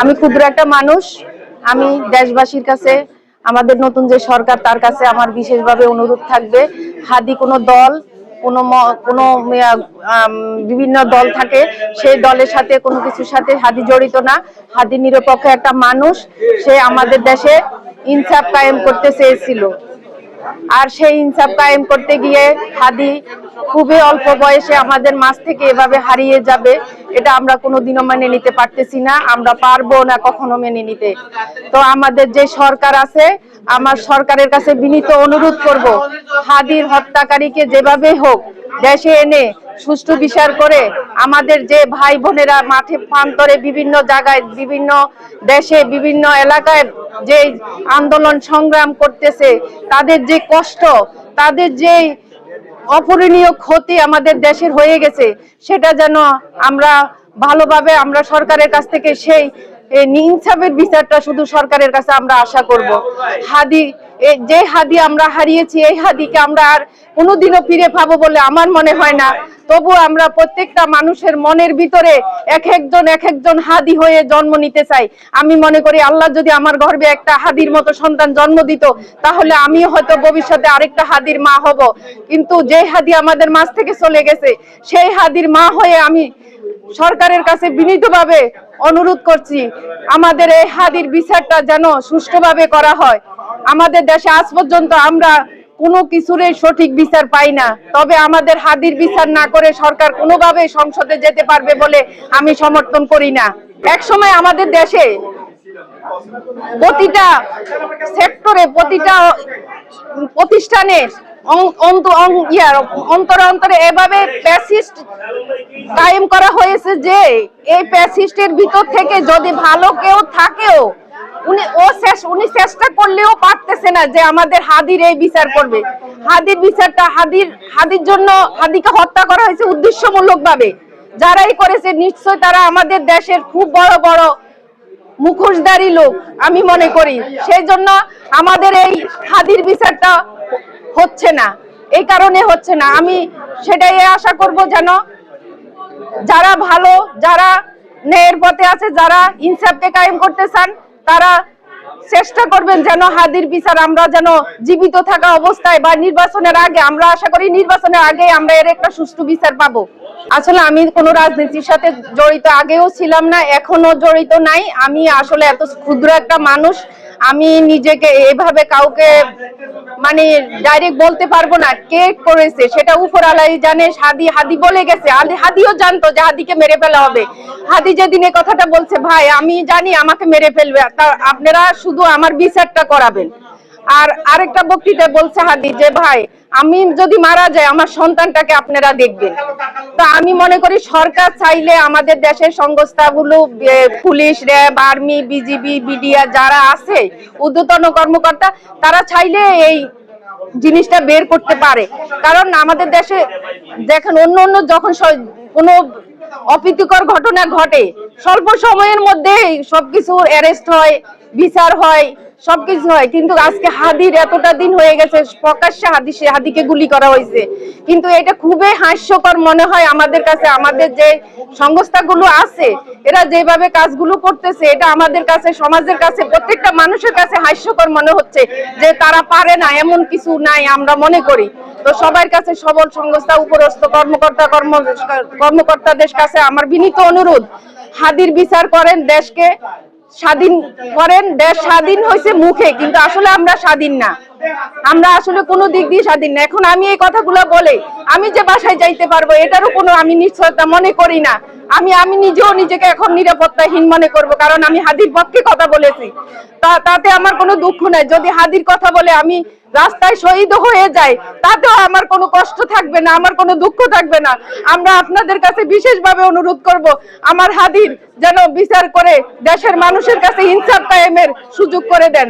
আমি ক্ষুদ্র একটা মানুষ। আমি দেশবাসীর কাছে, আমাদের নতুন যে সরকার, তার কাছে আমার বিশেষভাবে অনুরোধ থাকবে। হাদি কোনো দল, কোনো কোনো বিভিন্ন দল থাকে, সেই দলের সাথে, কোনো কিছুর সাথে হাদি জড়িত না। হাদি নিরপেক্ষ একটা মানুষ, সে আমাদের দেশে ইনসাফ কায়েম করতে চেয়েছিল। আর সেই ইনসাফ কায়েম করতে গিয়ে হাদি খুবই অল্প বয়সে আমাদের মাঝ থেকে এভাবে হারিয়ে যাবে। এটা আমরা কোনোদিনও মেনে নিতে পারতেছি না, আমরা পারব না কখনো মেনে নিতে। তো আমাদের যে সরকার আছে, আমার সরকারের কাছে বিনীত অনুরোধ করব, হাদির হত্যাকারীকে যেভাবে হোক দেশে এনে সুষ্ঠু বিচার করে আমাদের যে ভাই বোনেরা মাঠে প্রান্তরে বিভিন্ন জায়গায়, বিভিন্ন দেশে, বিভিন্ন এলাকায় যে আন্দোলন সংগ্রাম করতেছে, তাদের যে কষ্ট, তাদের যে অপূরণীয় ক্ষতি আমাদের দেশের হয়ে গেছে। সেটা যেন আমরা ভালোভাবে আমরা সরকারের কাছ থেকে সেই ইনসাফের বিচারটা শুধু সরকারের কাছে আমরা আশা করব। হাদি যে হাদি আমরা হারিয়েছি, এই হাদিকে আমরা আর কোনোদিনও ফিরে পাবো বলে আমার মনে হয় না। তবু আমরা প্রত্যেকটা মানুষের মনের ভিতরে এক একজন এক একজন হাদি হয়ে জন্ম নিতে চাই। আমি মনে করি আল্লাহ যদি আমার গর্ভে একটা হাদির মতো সন্তান জন্ম দিত, তাহলে আমি হয়তো ভবিষ্যতে আরেকটা হাদির মা হব। কিন্তু যে হাদি আমাদের মাছ থেকে চলে গেছে, সেই হাদির মা হয়ে আমি সরকারের কাছে বিনীতভাবে অনুরোধ করছি, আমাদের এই হাদির বিচারটা যেন সুষ্ঠুভাবে করা হয়। আমাদের দেশে আজ পর্যন্ত আমরা কোনো কিছুরই সঠিক বিচার পাই না। তবে আমাদের হাদির বিচার না করে সরকার কোনোভাবে সংসদে যেতে পারবে বলে আমি সমর্থন করি না। এক সময় আমাদের দেশে প্রতিটা সেক্টরে, প্রতিটা প্রতিষ্ঠানে অন্তরে অন্তরে এভাবে প্যাসিস্ট কায়েম করা হয়েছে যে এই প্যাসিস্টের ভিতর থেকে যদি ভালো কেউ থাকেও উনি, ও শেষ, উনি চেষ্টা করলেও পারতেছে না যে আমাদের হাদির এই বিচার করবে। হাদির বিচারটা, হাদির হাদির জন্য হাদিকে হত্যা করা হয়েছে উদ্দেশ্যমূলক ভাবে যারাই করেছে, নিশ্চয় তারা আমাদের দেশের খুব বড় বড় মুখোশধারী লোক, আমি মনে করি। সেই জন্য আমাদের এই হাদির বিচারটা হচ্ছে না। এই কারণে হচ্ছে না। আমি সেটাই আশা করব যেন যারা ভালো, যারা ন্যায়ের পথে আছে, যারা ইনসাফকে কায়েম করতে চান তারা চেষ্টা করবেন যেন হাদির বিচার, আমরা যেন জীবিত থাকা অবস্থায় বা নির্বাচনের আগে, আমরা আশা করি নির্বাচনের আগে আমরা এর একটা সুষ্ঠু বিচার পাবো। আসলে আমি কোনো রাজনীতির সাথে জড়িত আগেও ছিলাম না, এখনও জড়িত নাই। আমি আসলে এত ক্ষুদ্র একটা মানুষ আমি নিজেকে এভাবে কাউকে মানে ডাইরেক্ট বলতে পারব না, কে করেছে সেটা উপর আলাই জানে, হাদি হাদি বলে গেছে আলি হাদিও জানতো যে হাদিকে মেরে ফেলা হবে। হাদি যেদিন এ কথাটা বলছে, ভাই, আমি জানি আমাকে মেরে ফেলবে, তা আপনারা শুধু আমার বিচারটা করাবেন। আর আরেকটা বক্তৃতায় বলছে হাদি যে, ভাই, আমি যদি মারা যাই, আমার সন্তানটাকে আপনারা দেখবেন। তো আমি মনে করি সরকার চাইলে আমাদের দেশের সংস্থাগুলো police, RAB, army, BGB, BDR যারা আছে, ঊর্ধ্বতন কর্মকর্তা, তারা চাইলে এই জিনিসটা বের করতে পারে। কারণ আমাদের দেশে দেখেন অন্য অন্য যখন কোনো অপ্রীতিকর ঘটনা ঘটে, স্বল্প সময়ের মধ্যে সবকিছু অ্যারেস্ট হয়, বিচার হয়। সবকিছু হয়, কিন্তু আজকে হাদির এতটা দিন হয়ে গেছে, প্রকাশ্যে হাদি সে হাদিকে গুলি করা হয়েছে। কিন্তু এটা খুবই হাস্যকর মনে হয় আমাদের কাছে, আমাদের যে সংস্থাগুলো আছে, এরা যেভাবে কাজগুলো করতেছে, এটা আমাদের কাছে, সমাজের কাছে, প্রত্যেকটা মানুষের কাছে হাস্যকর মনে হচ্ছে যে তারা পারে না, এমন কিছু নাই আমরা মনে করি। তো সবার কাছে সবল সংস্থা, উপরস্থ কর্মকর্তা, কর্ম কর্মকর্তাদের কাছে আমার বিনীত অনুরোধ, হাদির বিচার করেন দেশকে স্বাধীন করেন দেশ স্বাধীন হয়েছে মুখে, কিন্তু আসলে আমরা স্বাধীন না। আমরা আসলে কোনো দিক দিয়ে স্বাধীন না। এখন আমি এই কথাগুলো বলে, আমি যে বাসায় যাইতে পারব, এটারও কোনো আমি নিশ্চয়তা মনে করি না। আমি আমি নিজেও নিজেকে এখন নিরাপত্তাহীন মনে করব, কারণ আমি হাদির পক্ষে কথা বলেছি। তাতে আমার কোনো দুঃখ নাই। যদি হাদির কথা বলে, আমি রাস্তায় শহীদ হয়ে যায়, তাতেও আমার কোনো কষ্ট থাকবে না, আমার কোনো দুঃখ থাকবে না। আমরা আপনাদের কাছে বিশেষভাবে অনুরোধ করব, আমার হাদির যেন বিচার করে দেশের মানুষের কাছে ইনসাফ কায়েমের সুযোগ করে দেন।